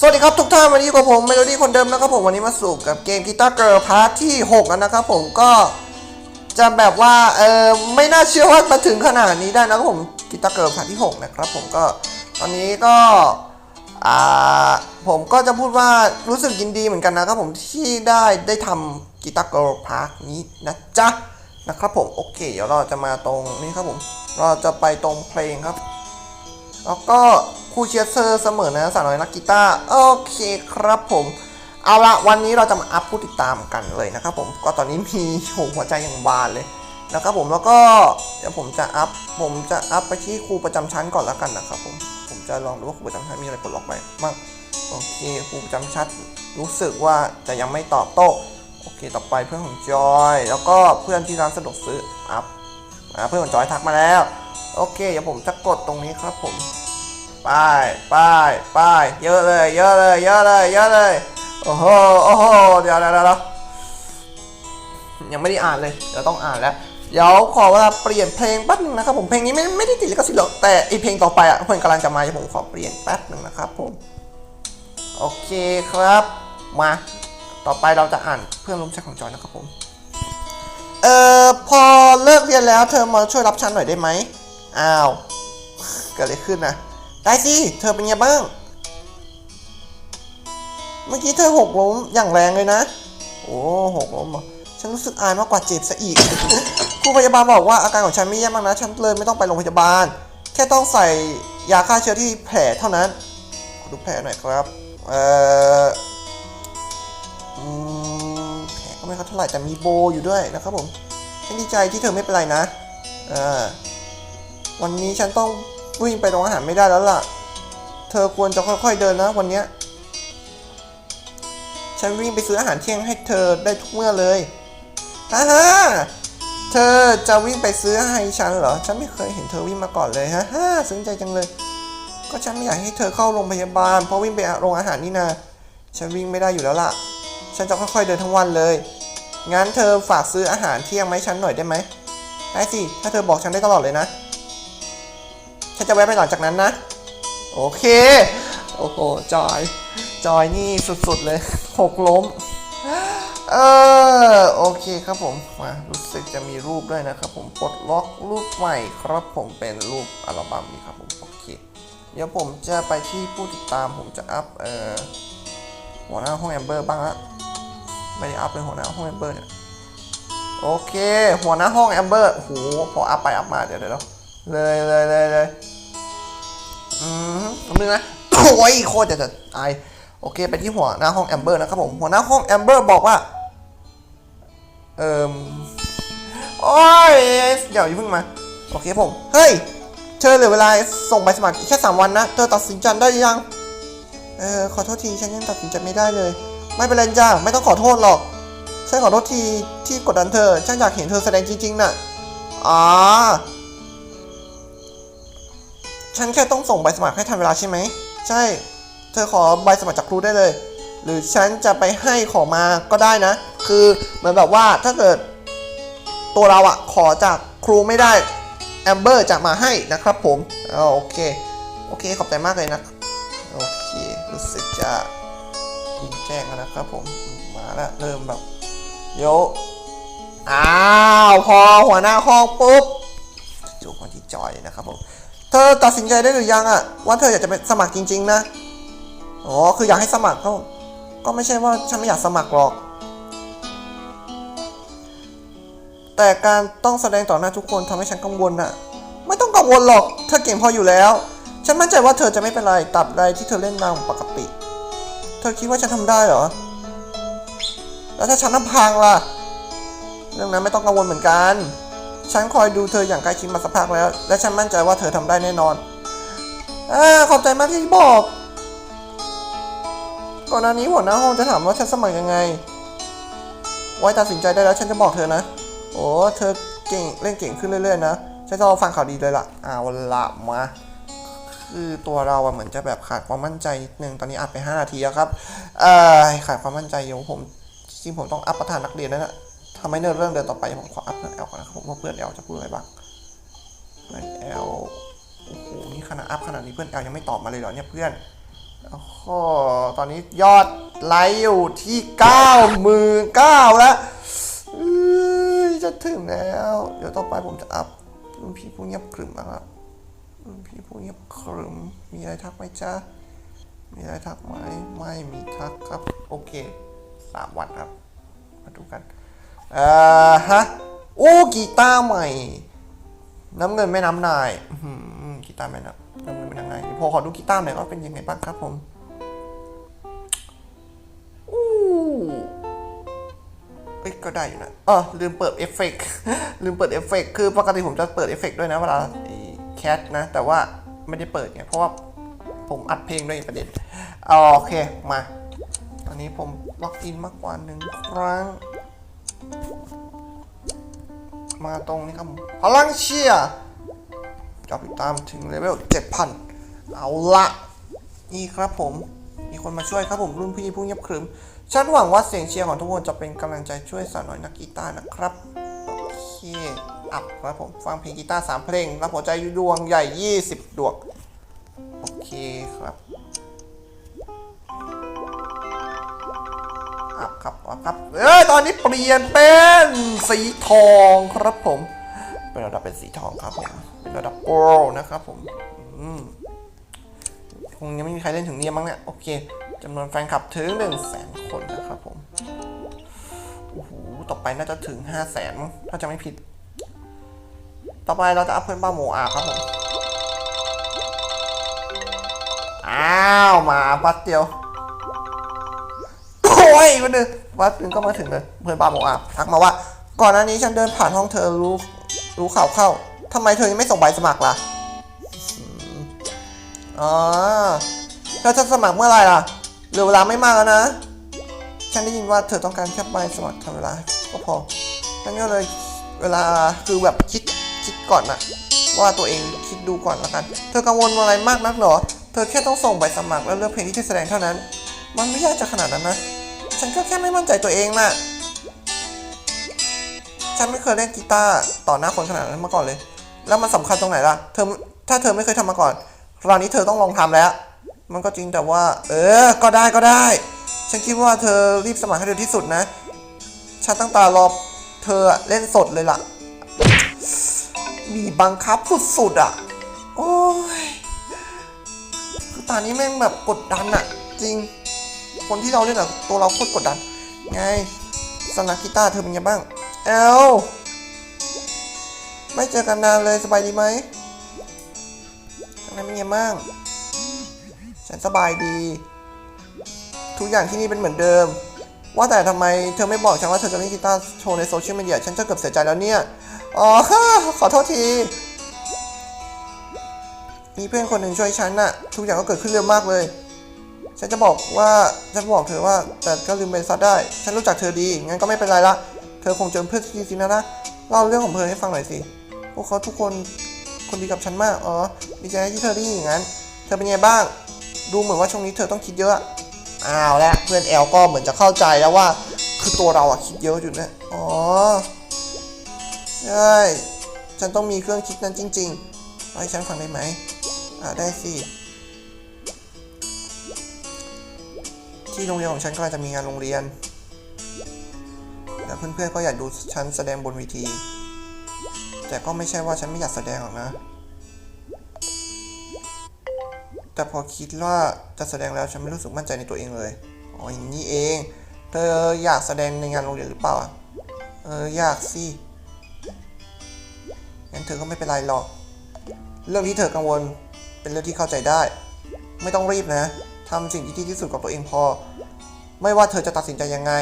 สวัสดีครับทุกท่านวันนี้กับผมเมโลดี้คนเดิมนะครับผมวันนี้มาสู่กับเกมกีตาร์เกิร์ลพาร์ทที่6แล้วนะครับผมก็จะแบบว่าเออไม่น่าเชื่อว่ามาถึงขนาดนี้ได้นะครับผมกีตาร์เกิร์ลพาร์ทที่6นะครับผมก็ตอนนี้ก็อ่าผมก็จะพูดว่ารู้สึกยินดีเหมือนกันนะครับผมที่ได้ได้ทำกีตาร์เกิร์ลพาร์ทนี้นะจ๊ะนะครับผมโอเคเดี๋ยวเราจะมาตรงนี้ครับผมเราจะไปตรงเพลงครับ แล้วก็ครูเชียร์เซอร์เสมอนะสาวน้อยนักกีตาร์โอเคครับผม เอาละวันนี้เราจะมาอัพผู้ติดตามกันเลยนะครับผมก็ตอนนี้มีโหหัวใจอย่างบานเลยนะครับผมแล้วก็เดี๋ยวผมจะอัพผมจะอัพไปที่ครูประจำชั้นก่อนแล้วกันนะครับผมผมจะลองดูว่าครูประจำชั้นมีอะไรปลดล็อกไหมบ้างโอเคครูประจำชั้นรู้สึกว่าจะยังไม่ตอบโต้โอเคต่อไปเพื่อนของจอย แล้วก็เพื่อนที่ร้านสะดวกซื้ออัพเพื่อนของจอยทักมาแล้ว โอเคเดี๋ยวผมจะกดตรงนี้ครับผม ไปไปไปเยอะเลยเยอะเลยเยอะเลยเยอะเลยโอ้โหโอ้โหเดี๋ยวเดี๋ยวเดี๋ยวยังไม่ได้อ่านเลยเดี๋ยวต้องอ่านแล้วเดี๋ยวขอเวลาเปลี่ยนเพลงแป๊บนึงนะครับผมเพลงนี้ไม่ไม่ได้ติดลิขสิทธิ์หรอกแต่ไอเพลงต่อไปอะมันกำลังจะมาผมขอเปลี่ยนแป๊บนึงนะครับผมโอเคครับมาต่อไปเราจะอ่านเพื่อนร่วมชั้นของจอยนะครับผมเอ่อพอเลิกเรียนแล้วเธอมาช่วยรับฉันหน่อยได้ไหมอ้าวเกิดอะไรขึ้นนะ ได้สิ เธอเป็นไงบ้าง เมื่อกี้เธอหกล้มอย่างแรงเลยนะ โอ้หกล้มเหรอฉันรู้สึกอายมากกว่าเจ็บซะอีกครูพยาบาลบอกว่าอาการของฉันไม่แย่มากนะ ฉันเลยไม่ต้องไปโรงพยาบาล แค่ต้องใส่ยาฆ่าเชื้อที่แผลเท่านั้น ดูแผลหน่อยครับ เอ่อแผลก็ไม่ค่อยเท่าไหร่แต่มีโบอยู่ด้วยนะครับผม ฉันดีใจที่เธอไม่เป็นไรนะ อ่า วันนี้ฉันต้อง วิ่งไปโรงอาหารไม่ได้แล้วล่ะ เธอควรจะค่อยๆเดินนะวันนี้ฉันวิ่งไปซื้ออาหารเที่ยงให้เธอได้ทุกเมื่อเลยฮ่าฮ่าเธอจะวิ่งไปซื้อให้ฉันเหรอ ฉันไม่เคยเห็นเธอวิ่งมาก่อนเลยฮ่าฮ่าซึ้งใจจังเลย ก็ฉันไม่อยากให้เธอเข้าโรงพยาบาล เพราะวิ่งไปโรงอาหารนี่นา ฉันวิ่งไม่ได้อยู่แล้วล่ะ ฉันจะค่อยๆเดินทั้งวันเลย งั้นเธอฝากซื้ออาหารเที่ยงไหมาให้ฉันหน่อยได้ไหมได้สิ ถ้าเธอบอกฉันได้ตลอดเลยนะ ฉันจะแวะไปหลังจากนั้นนะ โอเค โอ้โห จอย จอยนี่สุดๆเลยหกล้ม เออ โอเคครับผม มารู้สึกจะมีรูปด้วยนะครับผม ปลดล็อกรูปใหม่ครับผมเป็นรูปอัลบั้มนี้ครับผม โอเค เดี๋ยวผมจะไปที่ผู้ติดตามผมจะอัพ เอ่อ หัวหน้าห้องแอมเบอร์บ้างละไม่ได้อัพเลยหัวหน้าห้องแอมเบอร์เนี่ยโอเค หัวหน้าห้องแอมเบอร์โอ้โหพออัพไปอัพมาเดี๋ยวเดี๋ยวเลยเลยเลยเลย อืมแป๊บนึงนะ โอ้ยโคตรจะจะตายโอเค ไปที่หัวหน้าห้องแอมเบอร์นะครับผมหัวหน้าห้องแอมเบอร์บอกว่า เอ่มโอ้ยเดี๋ยวอย่าเพิ่งมา โอเคผม เฮ้ย เธอเหลือเวลาส่งใบสมัครอีกแค่ 3 วันนะ เธอตัดสินใจได้ยัง เออขอโทษทีฉันยังตัดสินใจไม่ได้เลย ไม่เป็นไรจ้าไม่ต้องขอโทษหรอก ฉันขอโทษทีที่กดดันเธอ ฉันอยากเห็นเธอแสดงจริงๆน่ะอ๋อ ฉันแค่ต้องส่งใบสมัครให้ทันเวลาใช่ไหม ใช่ เธอขอใบสมัครจากครูได้เลย หรือฉันจะไปให้ขอมาก็ได้นะ คือเหมือนแบบว่าถ้าเกิดตัวเราอะขอจากครูไม่ได้แอมเบอร์จะมาให้นะครับผมอ่าโอเค โอเคขอบใจมากเลยนะ โอเครู้สึกจะแจ้งแล้วนะครับผมมาแล้วเริ่มแบบเดี๋ยอ้าว พอหัวหน้าห้องปุ๊บจูบมาที่จอยนะครับผม เธอตัดสินใจได้หรือยังอะว่าเธออยากจะเป็นสมัครจริง ๆ นะ อ๋อ คืออยากให้สมัครก็ก็ไม่ใช่ว่าฉันไม่อยากสมัครหรอก แต่การต้องแสดงต่อหน้าทุกคนทำให้ฉันกังวลน่ะไม่ต้องกังวลหรอก เธอเก่งพออยู่แล้ว ฉันมั่นใจว่าเธอจะไม่เป็นไรตราบใดที่เธอเล่นตามปกติ เธอคิดว่าฉันทำได้เหรอ แล้วถ้าฉันทำพังล่ะ เรื่องนั้นไม่ต้องกังวลเหมือนกัน ฉันคอยดูเธออย่างใกล้ชิดมาสักพักแล้ว และฉันมั่นใจว่าเธอทำได้แน่นอนอาขอบใจมากที่บอก ก่อนหน้านี้หัวหน้าห้องจะถามว่าฉันสมัครยังไง ไว้ตัดสินใจได้แล้วฉันจะบอกเธอนะ โอ้ เธอเก่งเล่นเก่งขึ้นเรื่อยๆนะ ฉันจะรอฟังข่าวดีเลยล่ะเอาละมา คือตัวเราอะเหมือนจะแบบขาดความมั่นใจนิดนึง ตอนนี้อัพไป 5 นาทีแล้วครับ เอ่อขาดความมั่นใจอยู่ผมจริงผมต้องอัพประธานนักเรียนนั่นะ ทำให้เนื้อเรื่องเดินต่อไปผมขออัพเพื่อนแอลก่อนนะครับผมว่าเพื่อนแอลจะพูดอะไรบ้างเพื่อนแอลโอ้โหนี่ขนาดอัพขนาดนี้เพื่อนแอลยังไม่ตอบมาเลยเหรอเนี่ยเพื่อนโอ้โหตอนนี้ยอดไลค์อยู่ที่9 9 0 0 0แล้วเอ้ยจะถึงแล้ว เดี๋ยวต่อไปผมจะอัพรุ่นพี่ผู้เงียบขรึมนะครับรุ่นพี่ผู้เงียบขรึมมีอะไรทักไหมจ๊ะมีอะไรทักไหมไม่มีทักครับ โอเคสามวันครับ มาดูกัน อ่อฮะโอ้กีตาร์ใหม่ น้ำเงินไม่น้ำนายกีตาร์ไม่น้ำน้ำเงินไม่น้ำนายพอขอดูกีตาร์หน่อยว่าเป็นยังไงบ้างครับผมอู้เอ้ยก็ได้อยู่นะอ๋อลืมเปิดเอฟเฟกลืมเปิดเอฟเฟกคือปกติผมจะเปิดเอฟเฟกด้วยนะเวลาแคสนะ แต่ว่าไม่ได้เปิดไงเพราะว่าผมอัดเพลงด้วยประเด็นอาโอเคมา ตอนนี้ผมล็อกอินมากกว่าหนึ่งครั้ง มาตรงนี้ครับพลังเชียร์จอบติดตามถึงเลเวล7,000 เอาละนี่ครับผม มีคนมาช่วยครับผมรุ่นพี่ผู้เงียบขรึม ฉันหวังว่าเสียงเชียร์ของทุกคนจะเป็นกำลังใจช่วยสาวน้อยนักกีตาร์นะครับ โอเค อัพครับผม ฟังเพลงกีตาร์3เพลง รับหัวใจดวงใหญ่ 20 ดวง ครับอัพครับเอ้ยตอนนี้เปลี่ยนเป็นสีทองครับผม เป็นระดับเป็นสีทองครับผมเป็นระดับโปรนะครับผมคงยังไม่มีใครเล่นถึงเนี่ยมั้งเนี่ยโอเคจำนวนแฟนคลับถึง1 0 0 0 0แสนคนนะครับผมโอ้โหต่อไปน่าจะถึง5 0 0แสนถ้าจะไม่ผิด ต่อไปเราจะอัพเพื่อนป้าโมอาครับผมอ้าวมาบัดเดียวโอ้ยวันหนึง วัดหนึงก็มาถึงเลยเพื่อนป้าโมอาทักมาว่า ก่อนหน้านี้ฉันเดินผ่านห้องเธอรู้รู้ข่าวเข้าทำไมเธอยังไม่ส่งใบสมัครล่ะอ๋อแล้วจะสมัครเมื่อไหร่ล่ะเหลือเวลาไม่มากแล้วนะ ฉันได้ยินว่าเธอต้องการแค่ใบสมัครทำเวลาก็พอฉันก็เลยเวลาคือแบบคิดคิดก่อนนะว่าตัวเองคิดดูก่อนละกัน เธอกังวลอะไรมากนักเหรอ เธอแค่ต้องส่งใบสมัครแล้วเลือกเพลงที่จะแสดงเท่านั้น มันไม่ยากจะขนาดนั้นนะ ฉันก็แค่ไม่มั่นใจตัวเองน่ะ ฉันไม่เคยเล่นกีตาร์ต่อหน้าคนขนาดนั้นมาก่อนเลย แล้วมันสำคัญตรงไหนล่ะ เธอถ้าเธอไม่เคยทำมาก่อนคราวนี้เธอต้องลองทำแล้ว มันก็จริงแต่ว่า เออ ก็ได้ก็ได้ ฉันคิดว่าเธอรีบสมัครให้เร็วที่สุดนะ ฉันตั้งตารอเธอเล่นสดเลยล่ะ มีบังคับสุดๆอะ โอ้ยคือตอนนี้แม่งแบบกดดันอะ จริง คนที่เราเล่นอะตัวเราโคตรกดดัน ไงสนักกีตาร์เธอเป็นไงบ้าง เอลไม่เจอกันนานเลยสบายดีไหมทางนั้นเป็นไงบ้าง ฉันสบายดี ทุกอย่างที่นี่เป็นเหมือนเดิม ว่าแต่ทำไมเธอไม่บอกฉันว่าเธอจะเล่นกีตาร์โชว์ในโซเชียลมีเดีย ฉันจะเกือบเสียใจแล้วเนี่ย อ๋อ ขอโทษที มีเพื่อนคนหนึ่งช่วยฉันน่ะ ทุกอย่างก็เกิดขึ้นเร็วมากเลย ฉันจะบอกว่าฉันบอกเธอว่า แต่ก็ลืมไปซะได้ ฉันรู้จักเธอดี งั้นก็ไม่เป็นไรละ เธอคงเจอเพื่อนที่ดีสินะนะ เล่าเรื่องของเธอให้ฟังหน่อยสิ พวกเขาทุกคน คนดีกับฉันมาก อ๋อ ดีใจที่เธอได้ยินอย่างนั้น เธอเป็นไงบ้าง ดูเหมือนว่าช่วงนี้เธอต้องคิดเยอะอ้าวแล้วเพื่อนแอลก็เหมือนจะเข้าใจแล้วว่า คือตัวเราอะคิดเยอะอยู่นะ อ๋อ ใช่ ฉันต้องมีเครื่องคิดนั้นจริงๆให้ฉันฟังได้ไหม อ่าได้สิ ที่โรงเรียนของฉันก็จะมีงานโรงเรียนแล้วเพื่อนๆก็อยากดูฉันแสดงบนเวที แต่ก็ไม่ใช่ว่าฉันไม่อยากแสดงหรอกนะ แต่พอคิดว่าจะแสดงแล้วฉันไม่รู้สึกมั่นใจในตัวเองเลย อ๋ออย่างนี้เอง เธออยากแสดงในงานโรงเรียนหรือเปล่า เอออยากสิ งั้นเธอก็ไม่เป็นไรหรอก เรื่องที่เธอกังวลเป็นเรื่องที่เข้าใจได้ ไม่ต้องรีบนะ ทำสิ่งที่ดีที่สุดกับตัวเองพอ ไม่ว่าเธอจะตัดสินใจยังไง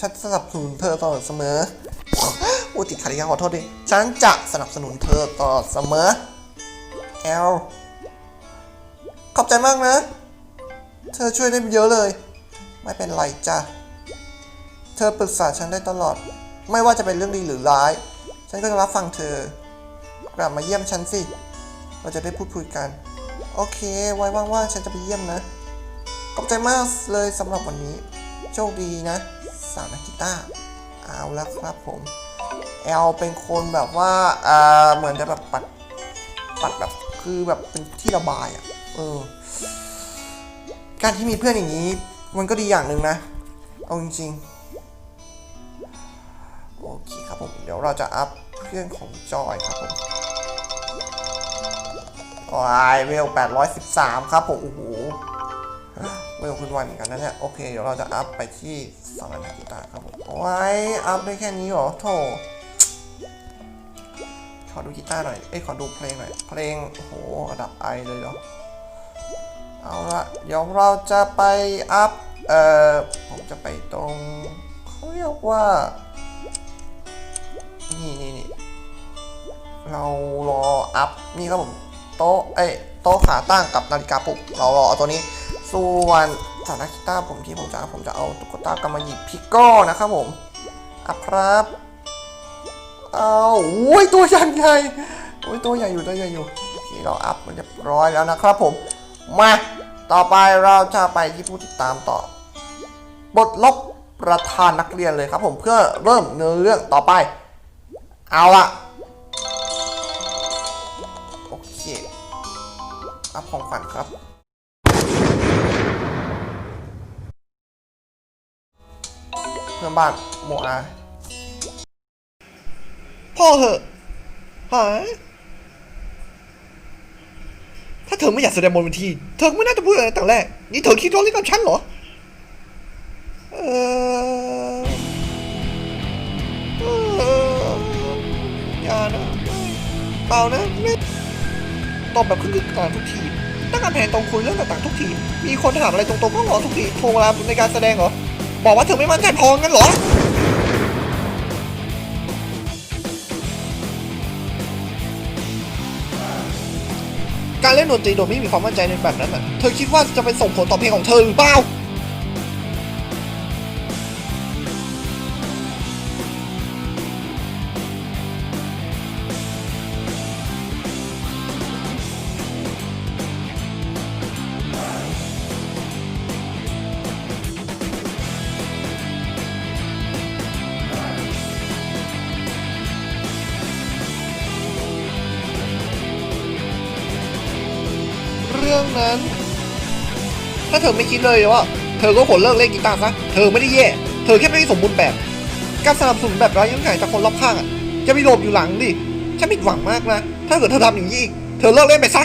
ฉันสนับสนุนเธอตลอดเสมออุยติดขัดอีกครั้งขอโทษดิ ฉันจะสนับสนุนเธอตลอดเสมอแอลขอบใจมากนะ เธอช่วยได้เยอะเลย ไม่เป็นไรจ้ะ เธอปรึกษาฉันได้ตลอด ไม่ว่าจะเป็นเรื่องดีหรือร้าย ฉันก็จะรับฟังเธอ กลับมาเยี่ยมฉันสิ เราจะได้พูดคุยกัน โอเค ไว้ว่างๆ ฉันจะไปเยี่ยมนะ ขอบใจมากเลยสำหรับวันนี้ โชคดีนะ สาวนักกีตาร์เอาละครับผมแอลเป็นคนแบบว่าเอ่าเหมือนจะแบบปัดปัดแบบคือแบบเป็นที่ระบายอะเออ การที่มีเพื่อนอย่างนี้ มันก็ดีอย่างหนึ่งนะ เอาจริงๆ โอเคครับผม เดี๋ยวเราจะอัพเพื่อนของจอยครับผมวายเวล813 ครับผม โอ้โห เวลคุณวันเหมือนกันนะเนี่ยโอเคเดี๋ยวเราจะอัพไปที่สองอันกีตาร์ครับผมไว้อัพได้แค่นี้หรอโถขอดูกีตาร์หน่อย เอ้ยขอดูเพลงหน่อย เพลงโอ้โหระดับไอเลยเหรอ เอาละเดี๋ยวเราจะไปอัพ เอ่อ ผมจะไปตรงเขาเรียกว่า นี่นี่นี่เรารออัพ นี่ครับผม โต๊ะ เอ้ยโต๊ะขาตั้งกับนาฬิกาปลุก เรารอเอาตัวนี้ ส่วนสานะกีตาผมที่ผมจะผมจะเอาตุ๊กตากำมะหยิบพิกโก้นะครับผมอัพครับ เอาโอ้ยตัวอย่ใหญ่โอ้ยตัวใหญ่อยู่ตัวใหญ่อยู่โอเคเราอัพมันเรียบร้อยแล้วนะครับผม มา ต่อไปเราจะไปที่ผู้ติดตามต่อ บทลบประธานนักเรียนเลยครับผมเพื่อเริ่มเนื้อเรื่องต่อไป เอาละโอเคอัพของขวัญครับ พื่อนบ้านโมอาพ่อเหอะหาถ้าเธอไม่อยากแสดงบนเวที เธอไม่น่าจะพูดอะไรตั้งแต่แรก นี่เธอคิดร้อนเล่นกับฉันเหรอ เออเอย่านะเปล่านะไม่ตอบแบบขึ้นกลางทุกทีตั้งการแผนตรงคุยเรื่องต่างๆทุกที มีคนถามอะไรตรงๆก็รอทุกทีโทรเวลาในการแสดงเหรอ บอกว่าเธอไม่มั่นใจพองั้นเหรอ การเล่นดนตรีโดยไม่มีความมั่นใจในแบบนั้นน่ะ เธอคิดว่าจะเป็นส่งผลต่อเพลงของเธอหรือเปล่า เรื่องนั้น ถ้าเธอไม่คิดเลยว่า เธอก็ควรเลิกเล่นกีตาร์ซะ เธอไม่ได้แย่ เธอแค่ไม่ได้สมบูรณ์แบบ การสนับสนุนแบบไร้เงื่อนไขจากคนรอบข้างอะ จะมีโลบอยู่หลังดิ ฉันผิดหวังมากนะ ถ้าเกิดเธอทำอย่างนี้อีก เธอเลิกเล่นไปซะ